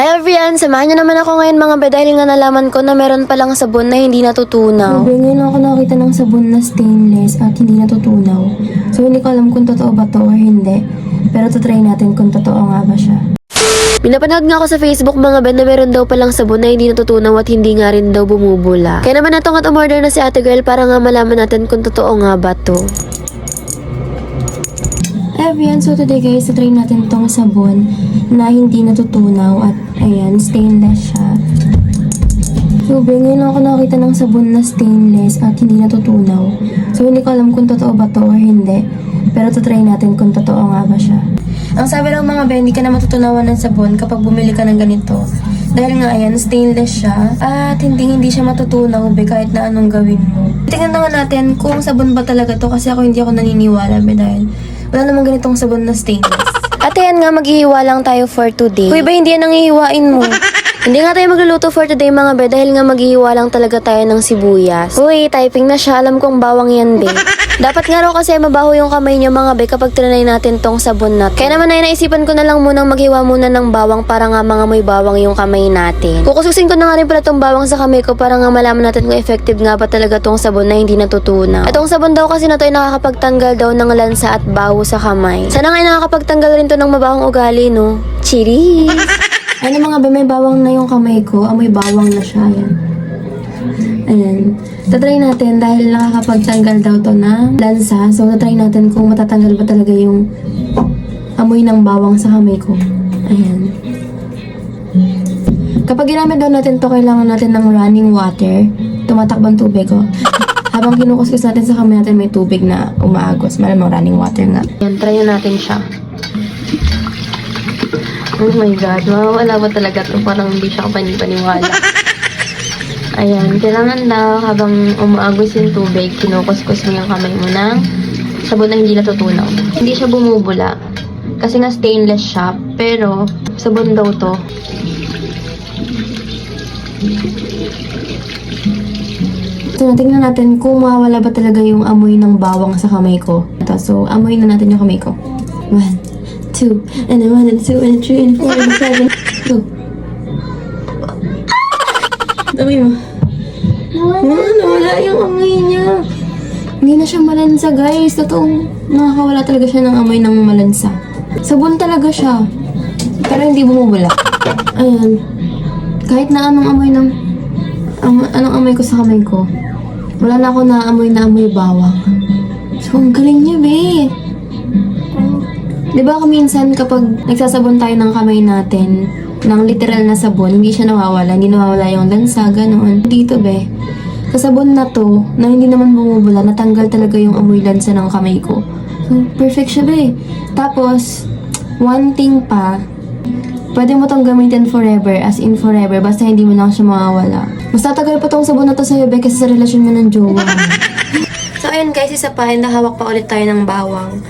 Hi everyone! Samahan niyo naman ako ngayon mga be dahil nga nalaman ko na meron palang sabon na hindi natutunaw. Sabi, ngayon ako nakakita ng sabon na stainless at hindi natutunaw. So, hindi ko alam kung totoo ba to or hindi. Pero try natin kung totoo nga ba siya. Pinapanood nga ako sa Facebook mga be na meron daw palang sabon na hindi natutunaw at hindi nga rin daw bumubula. Kaya naman natong at umorder na si ate girl para nga malaman natin kung totoo nga ba to. Everyone, so today guys, try natin tong sabon na hindi natutunaw at ayan, stainless siya. So, ngayon ako nakakita ng sabon na stainless at hindi natutunaw. So, hindi ko alam kung totoo ba to or hindi. Pero try natin kung totoo nga ba siya. Ang sabi ng mga be, hindi ka na matutunawan ng sabon kapag bumili ka ng ganito. Dahil nga, ayan, stainless siya at hindi hindi siya matutunaw be kahit na anong gawin mo. Tingnan na nga natin kung sabon ba talaga to kasi ako hindi ako naniniwala be dahil wala namang ganitong sabon na stainless. At ayan nga, maghihiwa lang tayo for today. Uy ba, hindi yan ang hihiwain mo. hindi nga tayo magluluto for today mga be dahil nga maghihiwa lang talaga tayo ng sibuyas. Uy, typing na siya. Alam kong bawang yan be. Dapat nga raw kasi mabaho yung kamay niyo mga be kapag trinay natin tong sabon na to. Kaya naman ay naisipan ko na lang munang maghiwa muna ng bawang para nga mga may bawang yung kamay natin. Kukususin ko na nga rin pala tong bawang sa kamay ko para nga malaman natin kung effective nga ba talaga tong sabon na hindi natutunaw. Itong sabon daw kasi na to ay nakakapagtanggal daw ng lansa at baho sa kamay. Sana nga ay nakakapagtanggal rin to ng mabahong ugali, no? Cheers! Ano mga ba, may bawang na yung kamay ko. Amoy bawang na siya. Ayan. Ayan. Tatry natin dahil nakakapagtanggal daw to ng lansa. So, tatry natin kung matatanggal ba talaga yung amoy ng bawang sa kamay ko. Ayan. Kapag ginamit daw natin to, kailangan natin ng running water. Tumatakbang tubig, oh. Habang kinukuskus natin sa kamay natin, may tubig na umaagos. Malamang running water nga. Yan, try na natin siya. Oh my God, mawawala ba talaga to? Parang hindi siya kapani-paniwala. Ayan, kailangan daw habang umaagos yung tubig, kinukuskus mo yung kamay mo ng sabon na hindi natutunaw. Hindi siya bumubula. Kasi nga stainless siya, pero sabon daw to. So, tingnan natin kung mawawala ba talaga yung amoy ng bawang sa kamay ko. So, amoy na natin yung kamay ko. One, two, and then one, and two, and three, and four, and and go. Amoy mo. Nawala. nawala yung amoy niya. Hindi na siya malansa, guys. Totoo, nakakawala talaga siya ng amoy ng malansa. Sabon talaga siya. Pero hindi bumubula. Ayan. Kahit na anong amoy ng... Ang, anong amoy ko sa kamay ko. Wala na ako naamoy na amoy bawang. So, ang galing niya, be. Di ba minsan kapag nagsasabon tayo ng kamay natin, ng literal na sabon, hindi siya nawawala. Hindi nawawala yung lansa, ganoon. Dito, be. Sa sabon na to, na hindi naman bumubula, natanggal talaga yung amoy lansa ng kamay ko. So, perfect siya, be. Tapos, one thing pa, pwede mo tong gamitin forever, as in forever, basta hindi mo na siya mawawala. Mas tatagal pa tong sabon na to sa'yo, be, kasi sa relasyon mo ng jowa so, ayun guys, isa pa, nahawak pa ulit tayo ng bawang.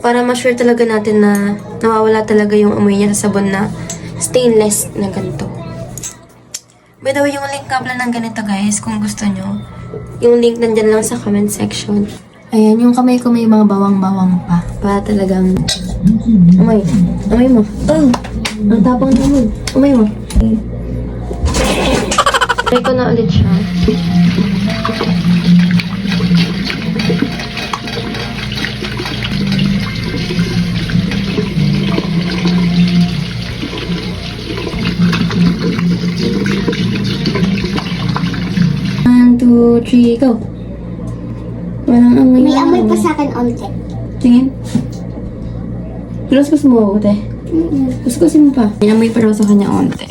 Para ma-sure talaga natin na nawawala talaga yung amoy niya sa sabon na stainless na ganito. By the way, yung link pala ng ganito guys, kung gusto nyo. Yung link nandyan lang sa comment section. Ayan, yung kamay ko may mga bawang-bawang pa. Para talagang... Umay. Umay mo. Oh! Ang tapang naman. Umay mo. Okay. Try ko na ulit siya. One, two, three, go! Walang amoy May amoy pa sa akin onte. Tingin. Kuskus mo ako, te. Kuskusin mo pa. May amoy pa raw sa kanya onte.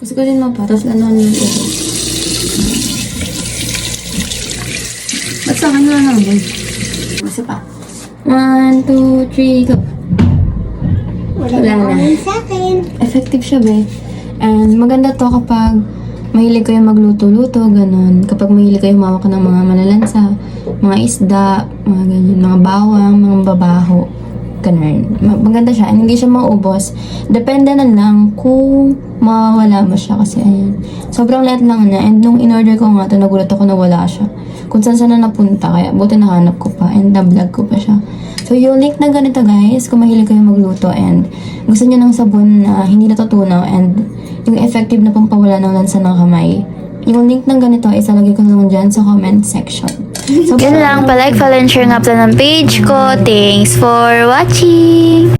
Kuskusin mo pa, tapos ano yung ulo. Ba't sa kanya na amoy? Isa pa. One, two, three, go. Wala Wala na sa akin. Effective siya, be. And maganda to kapag mahilig kayo magluto-luto, ganun. Kapag mahilig kayo humawak ng mga malalansa, mga isda, mga ganyan, mga bawang, mga babaho, Ganun. Maganda siya. And hindi siya maubos. Depende na lang kung mawawala mo siya kasi ayan. Sobrang light lang na. And nung in-order ko nga ito, nagulat ako na wala siya. Kung saan saan na napunta. Kaya buti nahanap ko pa. And na-vlog ko pa siya. So, yung link na ganito guys, kung mahilig kayo magluto and gusto niyo ng sabon na hindi natutunaw and yung effective na pampawala ng lansa ng kamay, yung link ng ganito, ay isalagay ko na lang dyan sa comment section. Yan lang, palike, follow, and share nga pala ng page ko. Thanks for watching!